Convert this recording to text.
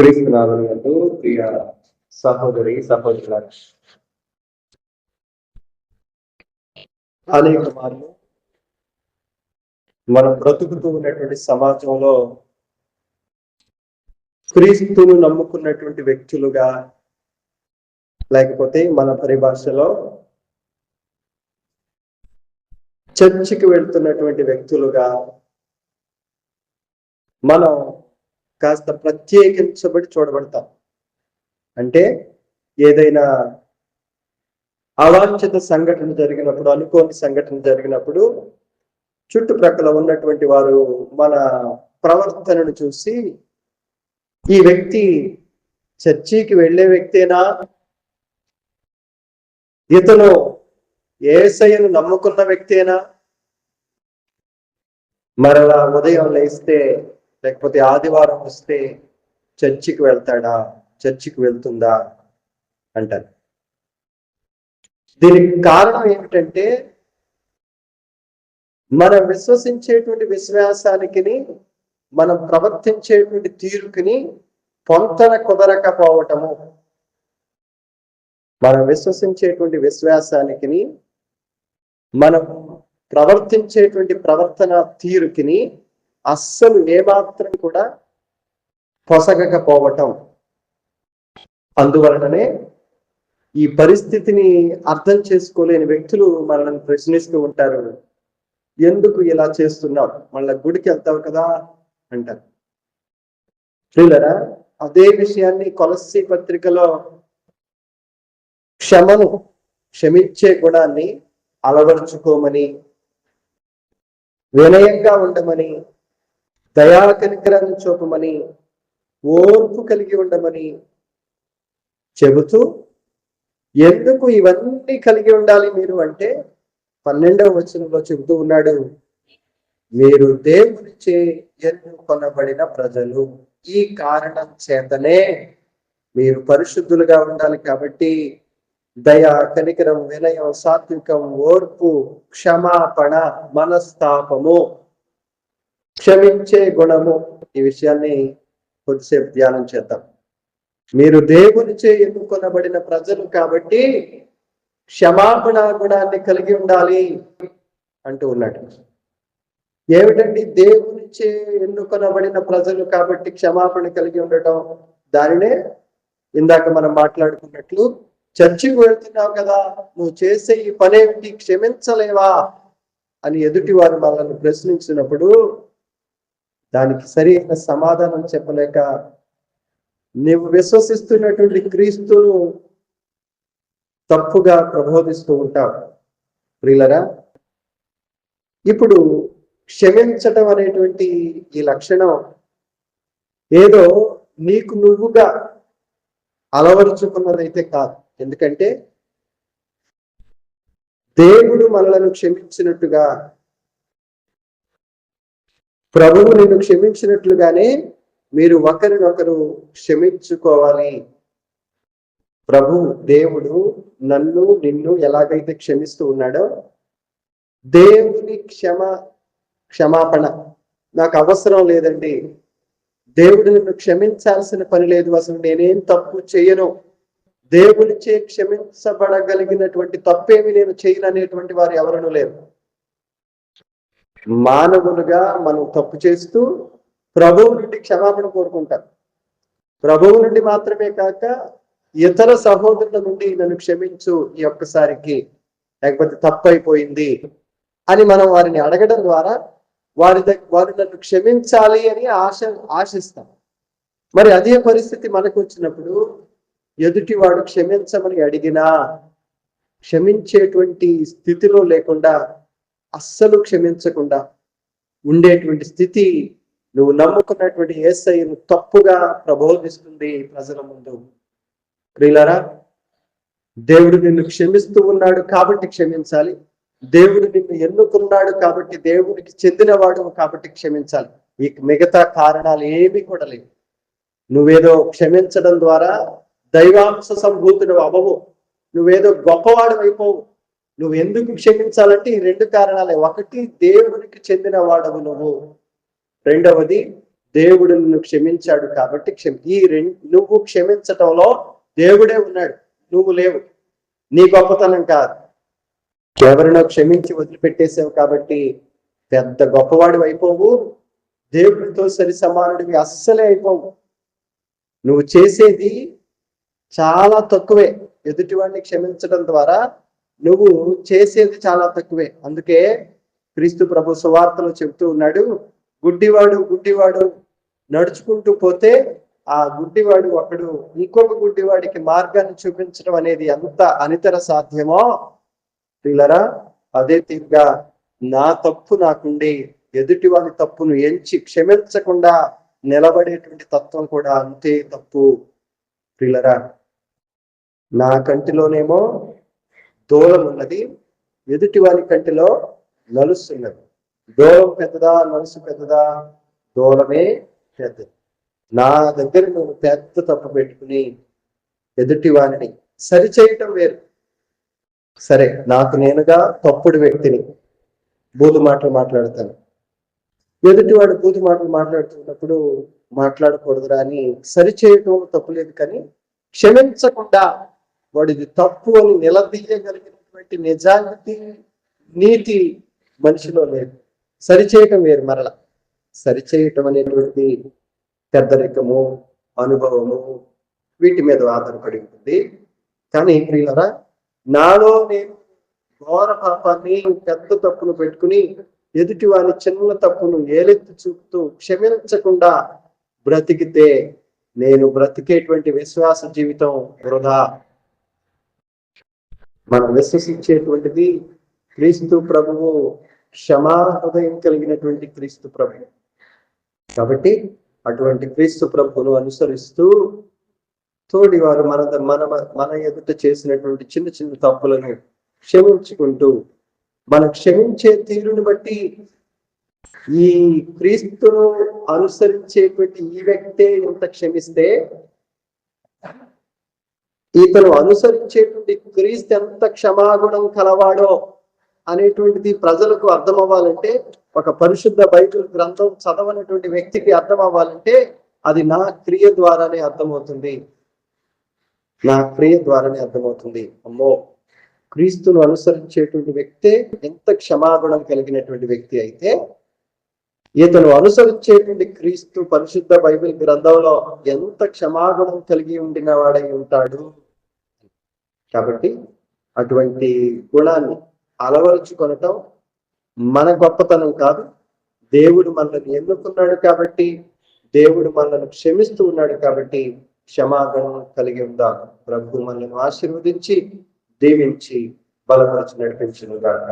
క్రీస్తునాథుని ప్రియ సహోదరి సహోదరుల అనేక మార్లు మనం బ్రతుకుతూ ఉన్నటువంటి సమాజంలో క్రీస్తును నమ్ముకున్నటువంటి వ్యక్తులుగా లేకపోతే మన పరిభాషలో చర్చికి వెళ్తున్నటువంటి వ్యక్తులుగా మనం కాస్త ప్రత్యేకించబడి చూడబడతాం. అంటే ఏదైనా అవాంఛిత సంఘటన జరిగినప్పుడు అనుకోని సంఘటన జరిగినప్పుడు చుట్టుప్రక్కల ఉన్నటువంటి వారు మన ప్రవర్తనను చూసి ఈ వ్యక్తి చర్చికి వెళ్ళే వ్యక్తేనా? ఇతను ఏసయ్యను నమ్ముకున్న వ్యక్తేనా? మరలా ఉదయం లేస్తే లేకపోతే ఆదివారం వస్తే చర్చికి వెళ్తాడా? చర్చికి వెళ్తుందా? అంటారు. దీనికి కారణం ఏమిటంటే మనం విశ్వసించేటువంటి విశ్వాసానికి మనం ప్రవర్తించేటువంటి తీరుకుని పొంతన కుదరకపోవటము. మనం విశ్వసించేటువంటి విశ్వాసానికి మనం ప్రవర్తించేటువంటి ప్రవర్తన తీరుకిని అస్సలు ఏమాత్రం కూడా పొసగకపోవటం. అందువలననే ఈ పరిస్థితిని అర్థం చేసుకోలేని వ్యక్తులు మనల్ని ప్రశ్నిస్తూ ఉంటారు. ఎందుకు ఇలా చేస్తున్నావు? మళ్ళీ గుడికి వెళ్తావు కదా అంటారు. చూడరా? అదే విషయాన్ని కొలసి పత్రికలో క్షమను క్షమించే గుణాన్ని అలవరుచుకోమని వినయంగా ఉండమని దయా కనికరాన్ని చూపమని ఓర్పు కలిగి ఉండమని చెబుతూ ఎందుకు ఇవన్నీ కలిగి ఉండాలి మీరు అంటే పన్నెండవ వచనంలో చెబుతూ ఉన్నాడు మీరు దేవునిచే ఎన్నుకొనబడిన ప్రజలు ఈ కారణం చేతనే మీరు పరిశుద్ధులుగా ఉండాలి కాబట్టి దయ కనికరం వినయం సాత్వికం ఓర్పు క్షమాపణ మనస్తాపము. క్షమించే గుణము ఈ విషయాన్ని కొద్దిసేపు ధ్యానం చేద్దాం. మీరు దేవునిచే ఎన్నుకొనబడిన ప్రజలు కాబట్టి క్షమాపణ గుణాన్ని కలిగి ఉండాలి అంటూ ఉన్నాడు. ఏమిటండి? దేవునిచే ఎన్నుకొనబడిన ప్రజలు కాబట్టి క్షమాపణ కలిగి ఉండటం దానినే ఇందాక మనం మాట్లాడుకున్నట్లు చర్చికి వెళ్తున్నావు కదా నువ్వు చేసే ఈ పనేమిటి క్షమించలేవా అని ఎదుటి వారు మనల్ని ప్రశ్నించినప్పుడు దానికి సరైన సమాధానం చెప్పలేక నీవు విశ్వసిస్తున్నటువంటి క్రీస్తును తప్పుగా ప్రబోధిస్తూ ఉంటావు. ప్రియులరా ఇప్పుడు క్షమించటం అనేటువంటి ఈ లక్షణం ఏదో నీకు నువ్వుగా అలవరుచుకున్నదైతే కాదు. ఎందుకంటే దేవుడు మనలను క్షమించినట్టుగా ప్రభువు నిన్ను క్షమించినట్లుగానే మీరు ఒకరినొకరు క్షమించుకోవాలి. ప్రభు దేవుడు నన్ను నిన్ను ఎలాగైతే క్షమిస్తూ ఉన్నాడో దేవుని క్షమ క్షమాపణ. నాకు అవసరం లేదండి. దేవుడు నిన్ను క్షమించాల్సిన పని లేదు. అసలు నేనేం తప్పు చేయను. దేవుడిచే క్షమించబడగలిగినటువంటి తప్పేమి నేను చేయను అనేటువంటి వారు ఎవరూ లేరు. మానవులుగా మనం తప్పు చేస్తూ ప్రభువు నుండి క్షమాపణ కోరుకుంటారు ప్రభువు నుండి మాత్రమే కాక ఇతర సహోదరుల నుండి నన్ను క్షమించు ఈ ఒక్కసారికి లేకపోతే తప్పు అయిపోయింది అని మనం వారిని అడగడం ద్వారా వారి దగ్గర వారు నన్ను క్షమించాలి అని ఆశ ఆశిస్తాం. మరి అదే పరిస్థితి మనకు వచ్చినప్పుడు ఎదుటి వాడు క్షమించమని అడిగినా క్షమించేటువంటి స్థితిలో లేకుండా అస్సలు క్షమించకుండా ఉండేటువంటి స్థితి నువ్వు నమ్ముకున్నటువంటి ఏసైను తప్పుగా ప్రబోధిస్తుంది ప్రజల ముందు. ప్రియులరా దేవుడు నిన్ను క్షమిస్తూ ఉన్నాడు కాబట్టి క్షమించాలి. దేవుడు నిన్ను ఎన్నుకున్నాడు కాబట్టి దేవుడికి చెందినవాడు కాబట్టి క్షమించాలి. ఈ మిగతా కారణాలు ఏమీ కూడా లేవు. నువ్వేదో క్షమించడం ద్వారా దైవాంశ సంభూతుడు అవ్వవు. నువ్వేదో గొప్పవాడు అయిపోవు. నువ్వు ఎందుకు క్షమించాలంటే ఈ రెండు కారణాలే. ఒకటి దేవుడికి చెందిన వాడవు నువ్వు. రెండవది దేవుడు నిన్ను క్షమించాడు కాబట్టి క్షమి. ఈ రెండు నువ్వు క్షమించటంలో దేవుడే ఉన్నాడు. నువ్వు లేవు. నీ గొప్పతనం కాదు. ఎవరినో క్షమించి వదిలిపెట్టేసావు కాబట్టి పెద్ద గొప్పవాడు అయిపోవు. దేవుడితో సరి సమానుడివి అస్సలే అయిపోవు. నువ్వు చేసేది చాలా తక్కువే. ఎదుటివాడిని క్షమించడం ద్వారా నువ్వు చేసేది చాలా తక్కువే. అందుకే క్రీస్తు ప్రభు సువార్తలో చెబుతూ ఉన్నాడు గుడ్డివాడు గుడ్డివాడు నడుచుకుంటూ పోతే ఆ గుడ్డివాడు ఒకడు ఇంకొక గుడ్డివాడికి మార్గాన్ని చూపించడం అనేది ఎంత అనితర సాధ్యమో పిల్లరా అదే తీరుగా నా తప్పు నాకుండి ఎదుటి వాడి తప్పును ఎంచి క్షమించకుండా నిలబడేటువంటి తత్వం కూడా అంతే తప్పు పిల్లరా నా కంటిలోనేమో దూలం ఉన్నది. ఎదుటి వారి కంటిలో నలుస్తున్నది దూలం పెద్దదా నలుసు పెద్దదా? దూలమే పెద్దది. నా దగ్గర నువ్వు పెద్ద తప్పు పెట్టుకుని ఎదుటి వారిని సరిచేయటం వేరు. సరే నాకు నేనుగా తప్పుడు వ్యక్తిని బూదు మాటలు మాట్లాడతాను. ఎదుటివాడు బూదు మాటలు మాట్లాడుతున్నప్పుడు మాట్లాడకూడదురా అని సరిచేయటం తప్పులేదు కానీ క్షమించకుండా వాడిది తప్పు అని నిలదీయగలిగినటువంటి నిజానికి నీతి మనిషిలో లేదు. సరిచేయటం వేరు మరల. సరిచేయటం అనేటువంటి పెద్దరికము అనుభవము వీటి మీద ఆధారపడి ఉంటుంది. కానీ ప్రియులరా నాలో నేను ఘోర పాపాన్ని పెద్ద తప్పును పెట్టుకుని ఎదుటి వారి చిన్న తప్పును ఏలెత్తి చూపుతూ క్షమించకుండా బ్రతికితే నేను బ్రతికేటువంటి విశ్వాస జీవితం వృధా. మనం విశ్వసించేటువంటిది క్రీస్తు ప్రభువు క్షమా హృదయం కలిగినటువంటి క్రీస్తు ప్రభు కాబట్టి అటువంటి క్రీస్తు ప్రభువును అనుసరిస్తూ తోడి వారు మన మన మన ఎదుట చేసినటువంటి చిన్న చిన్న తప్పులను క్షమించుకుంటూ మన క్షమించే తీరుని బట్టి ఈ క్రీస్తును అనుసరించేటువంటి ఈ వ్యక్తే ఎంత క్షమిస్తే ఇతను అనుసరించేటువంటి క్రీస్తు ఎంత క్షమాగుణం కలవాడో అనేటువంటిది ప్రజలకు అర్థం అవ్వాలంటే ఒక పరిశుద్ధ బైబిల్ గ్రంథం చదవనటువంటి వ్యక్తికి అర్థం అవ్వాలంటే అది నా క్రియ ద్వారానే అర్థమవుతుంది. నా క్రియ ద్వారానే అర్థమవుతుంది. అమ్మో! క్రీస్తును అనుసరించేటువంటి వ్యక్తే ఎంత క్షమాగుణం కలిగినటువంటి వ్యక్తి అయితే ఇతను అనుసరించేటువంటి క్రీస్తు పరిశుద్ధ బైబిల్ గ్రంథంలో ఎంత క్షమాగుణం కలిగి ఉండిన వాడై ఉంటాడు? కాబట్టి అటువంటి గుణాన్ని అలవరుచుకొనటం మన గొప్పతనం కాదు. దేవుడు మనల్ని ఎన్నుకున్నాడు కాబట్టి దేవుడు మనల్ని క్షమిస్తూ ఉన్నాడు కాబట్టి క్షమాగణం కలిగి ఉందా. ప్రభు మనల్ని ఆశీర్వదించి దీవించి బలపరచి నడిపించిన గాక.